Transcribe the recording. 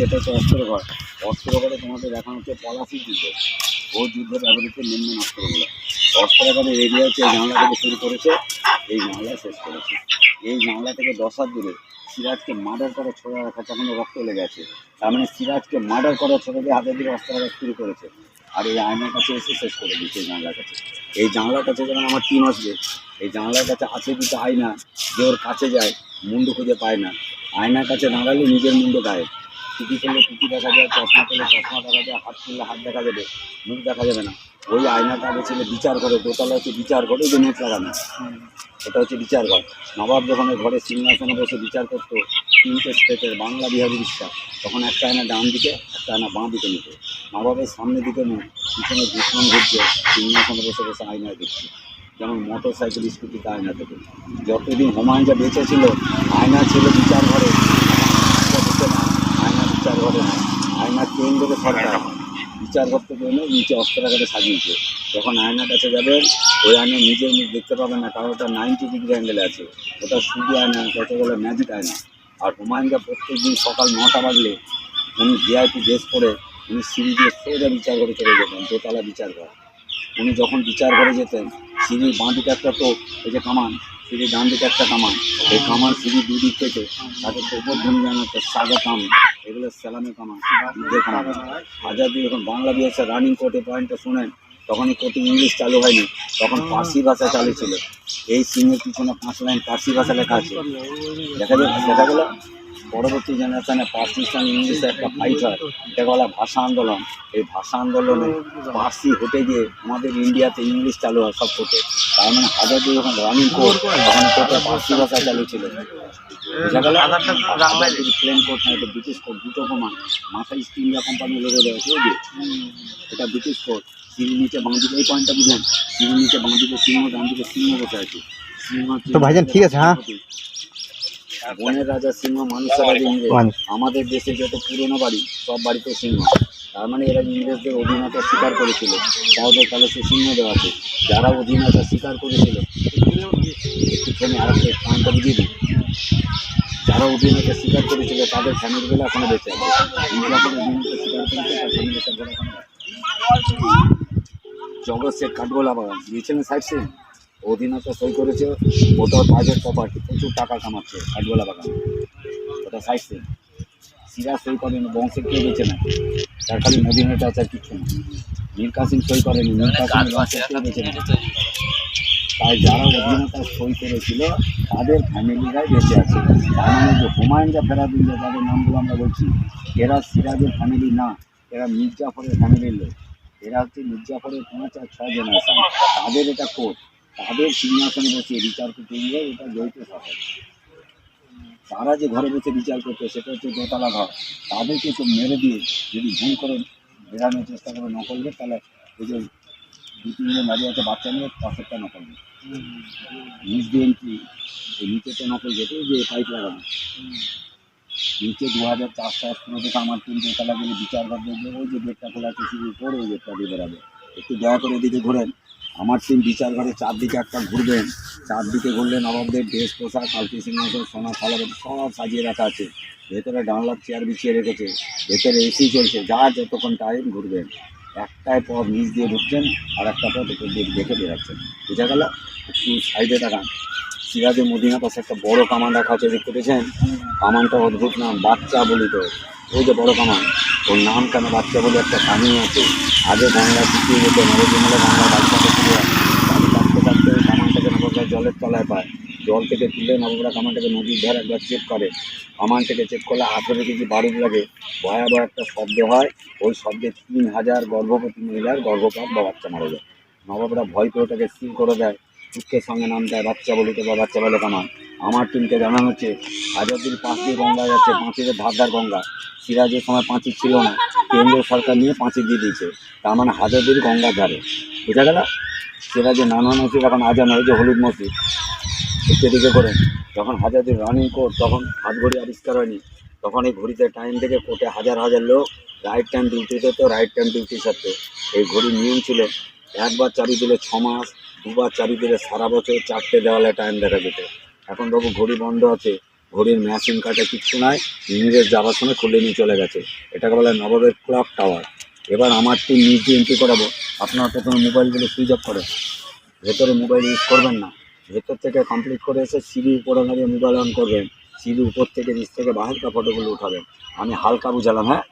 যেটা হচ্ছে অস্ত্র ঘর অস্ত্র ঘরে তোমাদের দেখানো হচ্ছে পলাশি যুদ্ধ। ও যুদ্ধে ব্যবহৃত নিম্ন অস্ত্রগুলো। অস্ত্র ঘরের এরিয়া হচ্ছে এই জানলা থেকে শুরু করেছে, এই জানলা শেষ করেছে। এই জানলা থেকে দশ হাত দূরে সিরাজকে মার্ডার করে ছোড়া রাখা তখন রক্ত লেগে আছে। তার মানে সিরাজকে মার্ডার করে ছোড়া দিয়ে হাতের দিকে অস্ত্র শুরু করেছে। আর এই আয়নার কাছে এসে শেষ করে দিচ্ছে এই জানলার কাছে। এই জানলার কাছে যখন আমার টিম আসবে। এই জানলার কাছে আছে দুটো আয়না। যে ওর কাছে যায়, মুন্ডু খুঁজে পায় না। আয়নার কাছে দাঁড়ালে নিজের মুন্ডু গায়ে টুপি করলে টুপি দেখা যায়, চশমা করলে চশমা দেখা যায়, হাত তুললে হাত দেখা যাবে, মুখ দেখা যাবে না। ওই আয়নাটা আগে বিচার করে দোতলা হচ্ছে বিচার করে, ওই যে লাগানো। এটা হচ্ছে বিচার ঘর। নবাব যখন ওই ঘরে সিংহাসনে বসে বিচার করতো, তিনটে স্টেটের বাংলা বিহারি বিশ্বাস, তখন একটা আয়না ডান দিকে, একটা আয়না বাঁ দিকে নিত। নবাবের সামনের দিকে মুখ পিছনে দুশ্মন ঘুরছে, সিংহাসনে বসে বসে আয়নায় দেখছে। যেমন মোটর সাইকেল স্কুটিতে আয়না থেকে যতদিন হুমায়ুন যা বেঁচে ছিল, আয়না ছিল বিচার ঘরে হচ্ছে না আয়না বিচার ঘরে না আয়না কেন্দ্রে সরকার বিচার করতে গেলে নিচে অস্ত্রাগারে সাজিয়েছে। যখন আয়নার কাছে যাবেন ওই আয়না নিজের মুখ দেখতে পাবেন না, কারণ ওটা নাইনটি ডিগ্রি অ্যাঙ্গেলে আছে। ওটা শুধু আয়না কত বলে ম্যাজিক আয়না। আর হুমায়ুনকে প্রত্যেক দিন সকাল নটা বাজলে, উনি ভিআইপি ড্রেস করে, উনি সিঁড়ি দিয়ে সোজা বিচার করে চলে যেতেন, দোতলা বিচার ঘর। উনি যখন বিচার করে যেতেন, সিঁড়ির বাঁ দিকে একটা তো এই যে কামান, সিঁড়ির ডান দিকে একটা কামান। এই কামান সিঁড়ি দুদিক থেকে তাকে প্রবর্ধন জানাতে স্বাগতম এগুলো সালামে কামান যে কামান আজাদি যখন বাংলা দিয়েছে রানিং কোর্টে পয়েন্টটা শোনেন তখন এই কোর্টে ইংলিশ চালু হয়নি, তখন পার্সি ভাষা চালু ছিল। এই সিনের পিছনে পাঁচ লাইন পার্সি ভাষা লেখা আছে। দেখা যায় দেখা গেল। পরবর্তী জেনারেশনে পাকিস্তান ইংলিশে একটা ফাইট হয় এটা বলা ভাষা আন্দোলন। এই ভাষা আন্দোলনে পার্সি হতে গিয়ে আমাদের ইন্ডিয়াতে ইংলিশ চালু হয় সব কোর্টে তার মানে হাজার যখন রানিং কোর্ট তখন কোর্টে পার্সি ভাষা চালু ছিল। প্লেন কোর্ট না এটা ব্রিটিশ কোর্ট দুটো প্রমাণ। মাথায় ইস্ট ইন্ডিয়া কোম্পানি লোগো যে। এটা ব্রিটিশ কোর্ট সিঁড়ি নিচে বাঁ দিকে এই পয়েন্টটা বুঝলেন? সিঁড়ি নিচে বাঁ দিকে সিংহ ডান দিকে সিংহ বসে আছে। তো ভাইজান ঠিক আছে, হ্যাঁ? বনের রাজা সিংহ মানুষের রাজা ইংরেজ। আমাদের দেশে যত পুরনো বাড়ি সব বাড়িতে সিংহ। তার মানে এরা ইংরেজদের অধীনতা স্বীকার করেছিল। তাহলে তাহলে সে সিংহ দেওয়া আছে। যারা অধীনতা স্বীকার করেছিল থেমে আর একটা বুঝিয়ে দিই যারা অধীনতা স্বীকার করেছিল তাদের ফ্যামিলিগুলো এখনও বেঁচে আছে। ইন্ডিয়া করে অধীনতা স্বীকার করেছে তার ফ্যামিলি জগৎ শেখ কাঠগোলা বাগান গিয়েছেন সাইড সিন অধীনতা সই করেছে ওটাও প্রাইভেট প্রপার্টি প্রচুর টাকা কামাচ্ছে কাঠগোলা বাগান। ওটা সাইড সিন সিরা সই করেন বংশের কেউ বেঁচে না তার খালি অধীনতা আছে আর কিছু না। মীর কাসিম সই করেনি মীর কাসিম বংশের কেউ বেঁচে না তাই যারা অধীনতা সই করেছিল তাদের ফ্যামিলিরাই বেঁচে আছে। তার মানে যে হুমায়ুন যা ফেরাদুল যে যাদের নামগুলো আমরা বলছি এরা সিরাজের ফ্যামিলি না এরা মির্জাফরের ফ্যামিলির লোক। এরা হচ্ছে মির্জাফরের পাঁচ আর ছয় জেনারেশন তাদের এটা কোর্ট তাদের সিংহাসনে বসে বিচার করতে গিয়ে এটা যৌথ শাসন তারা যে ঘরে বসে বিচার করতো, সেটা হচ্ছে দোতলা ঘর। তাদেরকে তো মেরে দিয়ে যদি ভুল করে বেরানোর চেষ্টা করে না করবে তাহলে এই যে দু তিনজন দাঁড়িয়ে আছে বাচ্চা নিয়ে পাশেরটা নকল করবে নিচ দিয়ে নিচেতে নকল যেতে যে পাইপ লাগানো। নিচে দু হাজার চার সাত পনেরো থেকে আমার তিন দোতলা গেলে বিচার দেখবে ওই যে গেটটা খোলা আছে শুধু করে ওই গেটটা দিয়ে বেরাবে একটু দয়া করে এদিকে ঘোরেন। আমার টিম বিচার ঘরে চারদিকে একটা ঘুরবেন, চারদিকে ঘুরলে নবাবদের ড্রেস পোশাক, কালকি সিংহাসন, সোনা থালাবাটি সব সাজিয়ে রাখা আছে। ভেতরে ডানলার চেয়ার বিছিয়ে রেখেছে, ভেতরে এসি চলছে, যা যতক্ষণ টাইম ঘুরবেন। একটাই পথ নিচ দিয়ে ঢুকছেন আর একটা পথ উপর দিয়ে দেখে বেরাচ্ছেন বোঝা গেল? একটু সাইডে তাকান সিরাজের মদিনা পাশে একটা বড় কামান রাখা আছে, দেখতে পেয়েছেন? কামানটা অদ্ভুত নাম, বাচ্চা বলি তো। ওই যে বড় কামান। ওর নাম কেন বাচ্চা বলে একটা কাহিনী আছে? আগে গঙ্গা শুকিয়ে যেত নবজীবনে গঙ্গা বাচ্চা করতে যায় বাড়ি কাটতে কাটতে ওই কামানটাকে নবকরা জলের তলায় পায়। জল থেকে তুলে নবকরা কামানটাকে নদীর ধারে একবার চেক করে। কামান থেকে চেক করলে আঠেরো কেজি বারুদ লাগে। ভয়াবহ একটা শব্দ হয়। ওই শব্দে তিন হাজার গর্ভবতী মহিলার গর্ভপাত বা বাচ্চা মারা যায়। নবাবরা ভয় করে ওটাকে স্থির করে দেয়। দুঃখের সঙ্গে নাম দেয়, বাচ্চা বলিতে বা বাচ্চা বলে কামান। আমার টিমকে জানানো হচ্ছে হাজারদুল পাঁচ দিয়ে গঙ্গা যাচ্ছে পাঁচিলের ধারদার গঙ্গা। সিরাজের সময় পাঁচি ছিল না। কেন্দ্রীয় সরকার নিয়ে পাঁচি দিয়ে দিয়েছে। তার মানে হাজারদুল গঙ্গার ধারে। বোঝা গেল? সিরাজের নানা মসজিদ, এখন আজান হয় যে হলুদ মসজিদ। একটু দিকে করে যখন হাজারদুল রানিং কোর্ট তখন হাত ঘড়ি আবিষ্কার হয়নি। তখন এই ঘড়িতে টাইম থেকে কোর্টে হাজার হাজার লোক রাইট টাইম ডিউটি হতো রাইট টাইম ডিউটি সারতো এই ঘড়ির নিয়ম ছিল, একবার চাবি দিলে ছ মাস, দুবার চাবি দিলে সারা বছর চারটে দেওয়ালে টাইম দেখা যেত। এখন বাবু ঘড়ি বন্ধ আছে, ঘড়ির মেশিন কাটে কিচ্ছু নাই ইংরেজ যাওয়ার সময় খুলে নিয়ে চলে গেছে। এটাকে বলে নবাবের ক্লক টাওয়ার এবার আমার টিম দিয়ে এন্ট্রি করাবো, আপনারা প্রথমে মোবাইলগুলো সুইচ অফ করেন ভেতরে মোবাইল ইউজ করবেন না। ভেতর থেকে কমপ্লিট করে এসে সিঁড়ি উপরে দাঁড়িয়ে মোবাইল অন করবেন। সিঁড়ি উপর থেকে নিচ থেকে বাহিরকার ফটোগুলো উঠাবেন। আমি হালকা বুঝালাম হ্যাঁ?